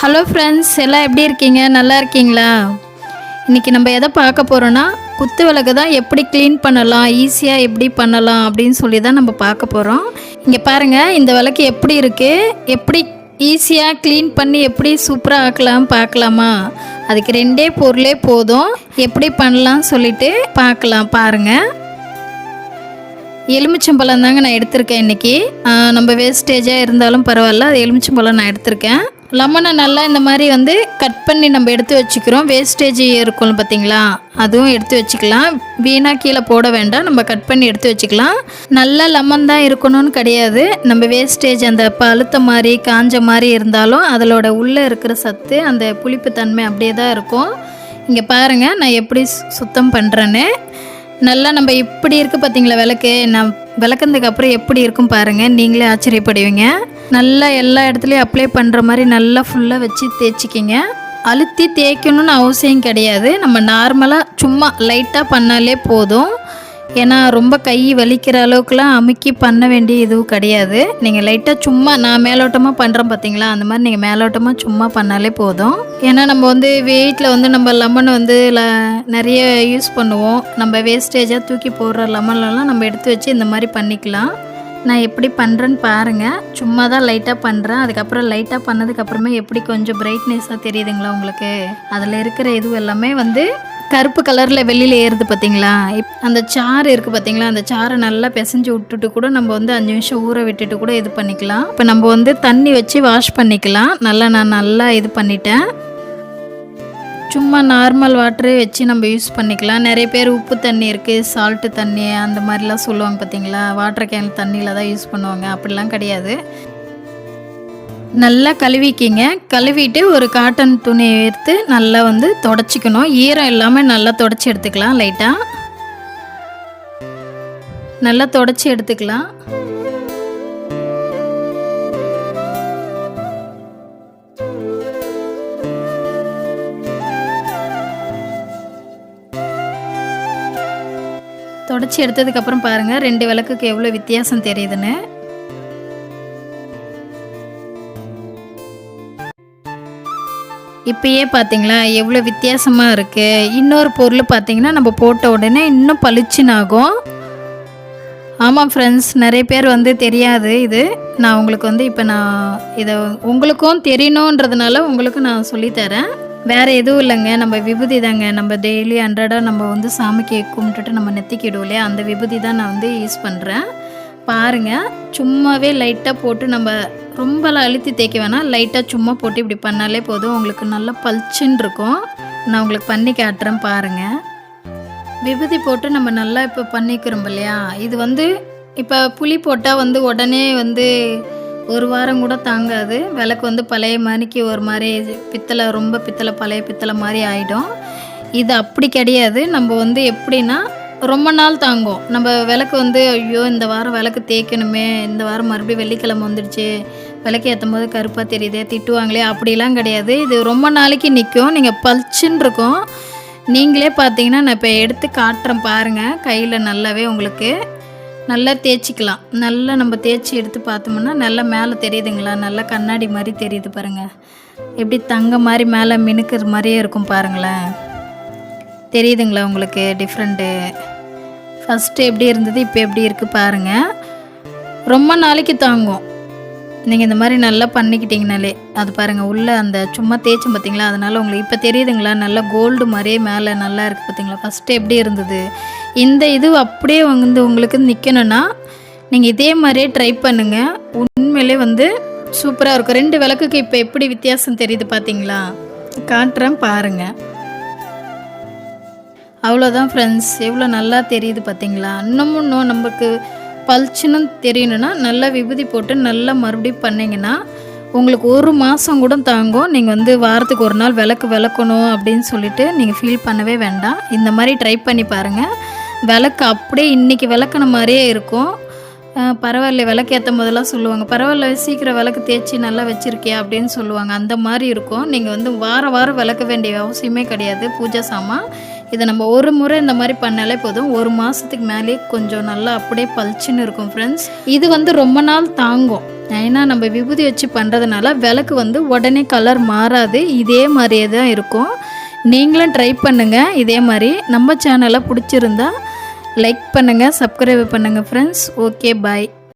Hello friends எல்லாம் எப்படி இருக்கீங்க? நல்லா இருக்கீங்களா? இன்றைக்கி நம்ம எதை பார்க்க போகிறோன்னா குத்து விளக்கு தான் எப்படி க்ளீன் பண்ணலாம் ஈஸியாக எப்படி பண்ணலாம் அப்படின்னு சொல்லி தான் நம்ம பார்க்க போகிறோம் இங்கே பாருங்கள் இந்த விளக்கு எப்படி இருக்குது எப்படி ஈஸியாக க்ளீன் பண்ணி எப்படி சூப்பராக ஆக்கலாம் பார்க்கலாமா? அதுக்கு ரெண்டே பொருளே போதும். எப்படி பண்ணலாம் சொல்லிட்டு பார்க்கலாம் பாருங்கள் எலுமிச்சம்பழம் தாங்க நான் எடுத்திருக்கேன் இன்றைக்கி நம்ம வேஸ்டேஜாக இருந்தாலும் பரவாயில்ல அது எலுமிச்சம்பழம் நான் எடுத்திருக்கேன். லெமனை நல்லா இந்த மாதிரி வந்து கட் பண்ணி நம்ம எடுத்து வச்சுக்கிறோம். வேஸ்டேஜ் இருக்கும் பார்த்தீங்களா? அதுவும் எடுத்து வச்சுக்கலாம். வீணாக கீழே போட வேண்டாம். நம்ம கட் பண்ணி எடுத்து வச்சுக்கலாம். நல்லா லெமன் தான் இருக்கணும்னு கிடையாது. நம்ம வேஸ்டேஜ் அந்த பழுத்த மாதிரி காஞ்ச மாதிரி இருந்தாலும் அதோட உள்ளே இருக்கிற சத்து அந்த புளிப்பு தன்மை அப்படியே தான் இருக்கும். இங்கே பாருங்கள் நான் எப்படி சு- சுத்தம் பண்ணுறேன்னு நல்லா நம்ம இப்படி இருக்குது பார்த்தீங்களா விளக்கு? நான் விளக்குனதுக்கு அப்புறம் எப்படி இருக்கும் பாருங்கள் நீங்களே ஆச்சரியப்படுவீங்க. நல்லா எல்லா இடத்துலையும் அப்ளை பண்ணுற மாதிரி நல்லா ஃபுல்லாக வச்சு தேய்ச்சிக்கிங்க. அழுத்தி தேய்க்கணும்னு அவசியம் கிடையாது. நம்ம நார்மலாக சும்மா லைட்டாக பண்ணாலே போதும். ஏன்னா ரொம்ப கை வலிக்கிற அளவுக்குலாம் அமுக்கி பண்ண வேண்டிய இதுவும் கிடையாது. நீங்கள் லைட்டாக சும்மா நான் மேலோட்டமாக பண்ணுறேன் பார்த்தீங்களா அந்த மாதிரி நீங்கள் மேலோட்டமாக சும்மா பண்ணாலே போதும். ஏன்னா நம்ம வந்து வீட்டில் வந்து நம்ம லெமன் வந்து ல நிறைய யூஸ் பண்ணுவோம். நம்ம வேஸ்டேஜாக தூக்கி போடுற லெமன்லலாம் நம்ம எடுத்து வச்சு இந்த மாதிரி பண்ணிக்கலாம். நான் எப்படி பண்ணுறேன்னு பாருங்கள் சும்மா தான் லைட்டாக பண்ணுறேன் அதுக்கப்புறம் லைட்டாக பண்ணதுக்கப்புறமே எப்படி கொஞ்சம் பிரைட்னஸாக தெரியுதுங்களா உங்களுக்கு? அதில் இருக்கிற இது எல்லாமே வந்து கருப்பு கலரில் வெளியில் ஏறுது பார்த்தீங்களா இப் அந்த சாறு இருக்குது பார்த்தீங்களா அந்த சாறை நல்லா பிசைஞ்சு விட்டுட்டு கூட நம்ம வந்து அஞ்சு நிமிஷம் ஊற விட்டுட்டு கூட இது பண்ணிக்கலாம். இப்போ நம்ம வந்து தண்ணி வச்சு வாஷ் பண்ணிக்கலாம். நல்லா நான் நல்லா இது பண்ணிட்டேன். சும்மா நார்மல் வாட்டரே வச்சு நம்ம யூஸ் பண்ணிக்கலாம். நிறைய பேர் உப்பு தண்ணி இருக்குது சால்ட்டு தண்ணி அந்த மாதிரிலாம் சொல்லுவாங்க பார்த்தீங்களா வாட்டர் கேன் தண்ணியில் தான் யூஸ் பண்ணுவாங்க. அப்படிலாம் கிடையாது. நல்லா கழுவிக்கிங்க. கழுவிட்டு ஒரு காட்டன் துணியை எடுத்து நல்லா வந்து தொடச்சிக்கணும். ஈரம் இல்லாமல் நல்லா தொடச்சி எடுத்துக்கலாம் லைட்டாக நல்லா தொடச்சி எடுத்துக்கலாம். தொடச்சி எடுத்ததுக்கப்புறம் பாருங்கள் ரெண்டு விளக்குக்கு எவ்வளோ வித்தியாசம் தெரியுதுன்னு. இப்பயே பார்த்தீங்களா எவ்வளோ வித்தியாசமாக இருக்குது இன்னொரு பொருள் பார்த்தீங்கன்னா நம்ம போட்ட உடனே இன்னும் பளிச்சுனாகும். ஆகும் ஆமாம் ஃப்ரெண்ட்ஸ் நிறைய பேர் வந்து தெரியாது இது. நான் உங்களுக்கு வந்து இப்போ நான் இதை உங்களுக்கும் தெரியணுன்றதுனால உங்களுக்கு நான் சொல்லித்தரேன் வேறு எதுவும் இல்லைங்க நம்ம விபூதி தாங்க. நம்ம டெய்லி அன்றாடாக நம்ம வந்து சாமிக்கு கும்பிட்டுட்டு நம்ம நெத்திக்கிடுவோம் இல்லையா? அந்த விபூதி தான் நான் வந்து யூஸ் பண்ணுறேன் பாருங்கள் சும்மாவே லைட்டாக போட்டு நம்ம ரொம்பலாம் அழுத்தி தேய்க்க வேணாம். லைட்டாக சும்மா போட்டு இப்படி பண்ணாலே போதும். உங்களுக்கு நல்லா பளிச்சுன்னு இருக்கும். நான் உங்களுக்கு பண்ணி காட்டுறேன் பாருங்கள் விபூதி போட்டு நம்ம நல்லா இப்போ பண்ணிக்கிறோம் இல்லையா? இது வந்து இப்போ புளி போட்டால் வந்து உடனே வந்து ஒரு வாரம் கூட தாங்காது. விளக்கு வந்து பழைய மாதிரிக்கு ஒரு மாதிரி பித்தளை ரொம்ப பித்தளை பழைய பித்தளை மாதிரி ஆகிடும் இது அப்படி கிடையாது. நம்ம வந்து எப்படின்னா ரொம்ப நாள் தாங்கும். நம்ம விளக்கு வந்து ஐயோ இந்த வாரம் விளக்கு தேய்க்கணுமே இந்த வாரம் மறுபடியும் வெள்ளிக்கிழமை வந்துடுச்சு விளக்கு ஏற்றும் போது கருப்பாக தெரியுதே திட்டுவாங்களே அப்படிலாம் கிடையாது. இது ரொம்ப நாளைக்கு நிற்கும் நீங்கள் பளிச்சுன்னு இருக்கும். நீங்களே பார்த்தீங்கன்னா நான் இப்போ எடுத்து காட்டுறேன் பாருங்கள் கையில் நல்லாவே உங்களுக்கு நல்லா தேய்ச்சிக்கலாம். நல்லா நம்ம தேய்ச்சி எடுத்து பார்த்தோம்னா நல்லா மேலே தெரியுதுங்களா? நல்லா கண்ணாடி மாதிரி தெரியுது பாருங்கள் எப்படி தங்க மாதிரி மேலே மினுக்கிற மாதிரியே இருக்கும் பாருங்களேன். தெரியுதுங்களா உங்களுக்கு? டிஃப்ரெண்ட்டு ஃபஸ்ட்டு எப்படி இருந்தது இப்போ எப்படி இருக்குது பாருங்கள் ரொம்ப நாளைக்கு தாங்கும். நீங்கள் இந்த மாதிரி நல்லா பண்ணிக்கிட்டிங்கனாலே அது பாருங்கள் உள்ளே அந்த சும்மா தேய்ச்சும் பார்த்தீங்களா அதனால் உங்களுக்கு இப்போ தெரியுதுங்களா? நல்லா கோல்டு மாதிரியே மேலே நல்லா இருக்குது பார்த்தீங்களா ஃபஸ்ட்டு எப்படி இருந்தது? இந்த இது அப்படியே வந்து உங்களுக்கு நிற்கணும்னா நீங்கள் இதே மாதிரியே ட்ரை பண்ணுங்கள் உண்மையிலே வந்து சூப்பராக இருக்கும். ரெண்டு விளக்குக்கு இப்போ எப்படி வித்தியாசம் தெரியுது பார்த்தீங்களா காட்டுறேன் பாருங்கள் அவ்வளோதான் ஃப்ரெண்ட்ஸ் எவ்வளோ நல்லா தெரியுது பார்த்தீங்களா இன்னமும் இன்னும் நமக்கு பளிச்சுன்னு தெரியணும்னா நல்லா விபூதி போட்டு நல்லா மறுபடியும் பண்ணிங்கன்னா உங்களுக்கு ஒரு மாதம் கூட தாங்கும். நீங்கள் வந்து வாரத்துக்கு ஒரு நாள் விளக்கு விளக்கணும் அப்படின்னு சொல்லிட்டு நீங்கள் ஃபீல் பண்ணவே வேண்டாம். இந்த மாதிரி ட்ரை பண்ணி பாருங்கள் விளக்கு அப்படியே இன்றைக்கி விளக்குன மாதிரியே இருக்கும். பரவாயில்ல விளக்கு ஏற்றும் போதெல்லாம் சொல்லுவாங்க. பரவாயில்ல சீக்கிரம் விளக்கு தேய்ச்சி நல்லா வச்சுருக்கியா அப்படின்னு சொல்லுவாங்க. அந்த மாதிரி இருக்கும். நீங்கள் வந்து வாரம் வாரம் விளக்க வேண்டிய அவசியமே கிடையாது. பூஜை சாமான். இதை நம்ம ஒரு முறை இந்த மாதிரி பண்ணாலே போதும். ஒரு மாதத்துக்கு மேலே கொஞ்சம் நல்லா அப்படியே பளிச்சுன்னு இருக்கும் ஃப்ரெண்ட்ஸ் இது வந்து ரொம்ப நாள் தாங்கும். ஏன்னா நம்ம விபூதி வச்சு பண்ணுறதுனால விளக்கு வந்து உடனே கலர் மாறாது. இதே மாதிரியே தான் இருக்கும். நீங்களும் ட்ரை பண்ணுங்கள் இதே மாதிரி நம்ம சேனலை பிடிச்சிருந்தா லைக் பண்ணுங்கள் சப்ஸ்கிரைப் பண்ணுங்கள் ஃப்ரெண்ட்ஸ் ஓகே பாய்